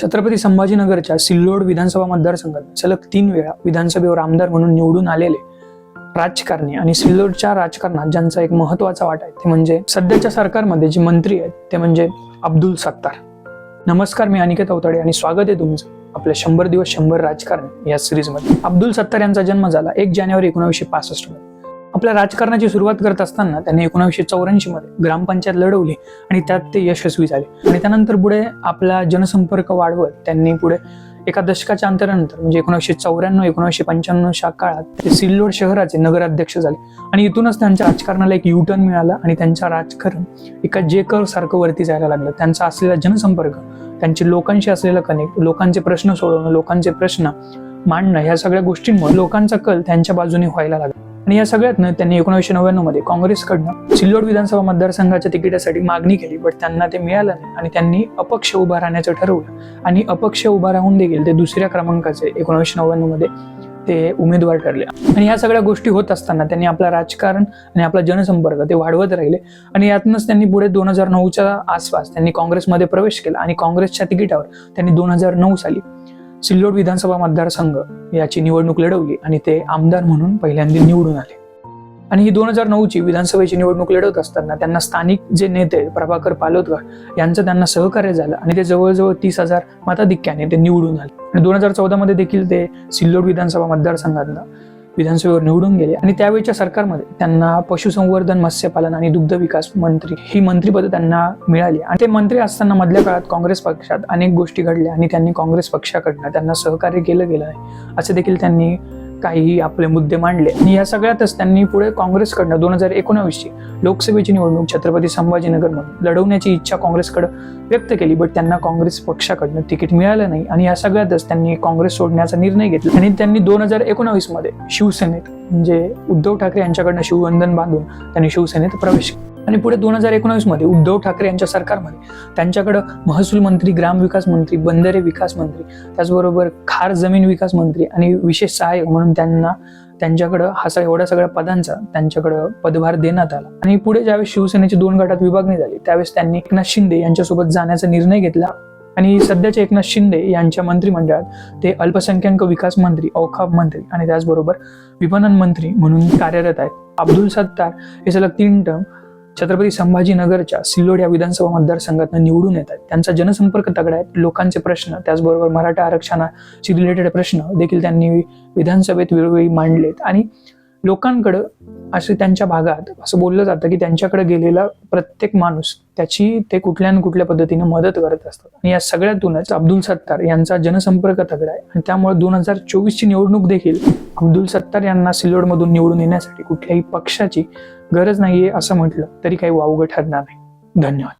छत्रपती संभाजीनगरच्या सिल्लोड विधानसभा मतदारसंघात सलग तीन वेळा विधानसभेवर आमदार म्हणून निवडून आलेले राजकारणी आणि सिल्लोडच्या राजकारणात ज्यांचा एक महत्त्वाचा वाटा आहे ते म्हणजे सध्याच्या सरकारमध्ये जे मंत्री आहेत ते म्हणजे अब्दुल सत्तार. नमस्कार मी अनिकेत अवताडे आणि स्वागत आहे तुमचं आपल्या शंभर दिवस शंभर राजकारणी या सिरीजमध्ये अब्दुल सत्तार यांचा जन्म झाला एक जानेवारी एकोणीसशे पासष्टमध्ये. आपल्या राजकारणाची सुरुवात करत असताना त्यांनी एकोणीसशे चौऱ्याऐंशी मध्ये ग्रामपंचायत लढवली आणि त्यात ते यशस्वी झाले. आणि त्यानंतर पुढे आपला जनसंपर्क वाढवत त्यांनी पुढे एका दशकाच्या अंतरानंतर म्हणजे एकोणीसशे चौऱ्याण्णव एकोणीसशे पंच्याण्णवच्या काळात ते सिल्लोड शहराचे नगराध्यक्ष झाले. आणि इथूनच त्यांच्या राजकारणाला एक युटर्न मिळाला आणि त्यांचा राजकारण एका जेकर सारखं वरती जायला लागलं. त्यांचा असलेला जनसंपर्क त्यांचे लोकांशी असलेलं कनेक्ट लोकांचे प्रश्न सोडवणं लोकांचे प्रश्न मांडणं ह्या सगळ्या गोष्टींमुळे लोकांचा कल त्यांच्या बाजूने व्हायला लागला. आणि या सगळ्यातनं त्यांनी एकोणीसशे नव्याण्णवमध्ये काँग्रेसकडनं सिल्लोड विधानसभा मतदारसंघाच्या तिकिटासाठी मागणी केली बट त्यांना ते मिळालं नाही. आणि त्यांनी अपक्ष उभा राहण्याचं ठरवलं. आणि अपक्ष उभा राहून देखील ते दुसऱ्या क्रमांकाचे एकोणीसशे नव्याण्णवमध्ये ते उमेदवार ठरले. आणि या सगळ्या गोष्टी होत असताना त्यांनी आपलं राजकारण आणि आपला जनसंपर्क ते वाढवत राहिले. आणि यातनंच त्यांनी पुढे दोन हजार नऊच्या आसपास त्यांनी काँग्रेसमध्ये प्रवेश केला. आणि काँग्रेसच्या तिकिटावर त्यांनी दोन हजार नऊ साली सिल्लोड विधानसभा मतदारसंघ याची निवडणूक लढवली आणि ते आमदार म्हणून पहिल्यांदा निवडून आले. आणि ही दोन हजार नऊची विधानसभेची निवडणूक लढवत असताना त्यांना स्थानिक जे नेते प्रभाकर पालोदकर यांचं त्यांना सहकार्य झालं आणि ते जवळजवळ तीस हजार मताधिक्याने ते निवडून आले. आणि दोन हजार चौदा मध्ये देखील ते सिल्लोड विधानसभा मतदारसंघातनं विधानसभेवर निवडून गेले. आणि त्यावेळच्या सरकारमध्ये त्यांना पशुसंवर्धन मत्स्यपालन आणि दुग्ध विकास मंत्री ही मंत्रीपदं त्यांना मिळाली. आणि ते मंत्री असताना मधल्या काळात काँग्रेस पक्षात अनेक गोष्टी घडल्या आणि त्यांनी काँग्रेस पक्षाकडनं त्यांना सहकार्य केलं गेलं आहे. असे देखील त्यांनी काहीही आपले मुद्दे मांडले. आणि या सगळ्यातच त्यांनी पुढे काँग्रेसकडनं दोन हजार एकोणावीसची लोकसभेची निवडणूक छत्रपती संभाजीनगरमध्ये लढवण्याची इच्छा काँग्रेसकडे व्यक्त केली बट त्यांना काँग्रेस पक्षाकडनं तिकीट मिळालं नाही. आणि या सगळ्यातच त्यांनी काँग्रेस सोडण्याचा निर्णय घेतला. आणि त्यांनी दोन हजार एकोणावीसमध्ये शिवसेनेत म्हणजे उद्धव ठाकरे यांच्याकडनं शिवबंधन बांधून त्यांनी शिवसेनेत प्रवेश केला. आणि पुढे दोन हजार एकोणावीसमध्ये उद्धव ठाकरे यांच्या सरकारमध्ये त्यांच्याकडं महसूल मंत्री ग्रामविकास मंत्री बंदरे विकास मंत्री त्याचबरोबर खार जमीन विकास मंत्री आणि विशेष सहाय्यक म्हणून त्यांना त्यांच्याकडं हा सगळ्या एवढ्या सगळ्या पदांचा त्यांच्याकडं पदभार देण्यात आला. आणि पुढे ज्यावेळेस शिवसेनेची दोन गटात विभागणी झाली त्यावेळेस त्यांनी एकनाथ शिंदे यांच्यासोबत जाण्याचा निर्णय घेतला. आणि सध्याचे एकनाथ शिंदे यांच्या मंत्रिमंडळात ते अल्पसंख्याक विकास मंत्री औखाब मंत्री आणि त्याचबरोबर विपणन मंत्री म्हणून कार्यरत आहेत. अब्दुल सत्तार हे सलग तीन टर्म छत्रपती संभाजीनगरच्या सिल्लोड या विधानसभा मतदारसंघातून निवडून येत आहेत. त्यांचा जनसंपर्क तगडा आहे लोकांचे प्रश्न त्याचबरोबर मराठा आरक्षणाशी रिलेटेड प्रश्न देखील त्यांनी विधानसभेत वेळोवेळी मांडलेत. आणि लोकांकडं असे त्यांच्या भागात असं बोललं जातं की त्यांच्याकडे गेलेला प्रत्येक माणूस त्याची ते कुठल्या न कुठल्या पद्धतीने मदत करत असतात आणि या सगळ्यातूनच अब्दुल सत्तार यांचा जनसंपर्क तगडा आहे. आणि त्यामुळे दोन हजार चोवीसची निवडणूक देखील अब्दुल सत्तार यांना सिल्लोडमधून निवडून येण्यासाठी कुठल्याही पक्षाची गरज नाहीये असं म्हटलं तरी काही वावगं ठरणार नाही. धन्यवाद.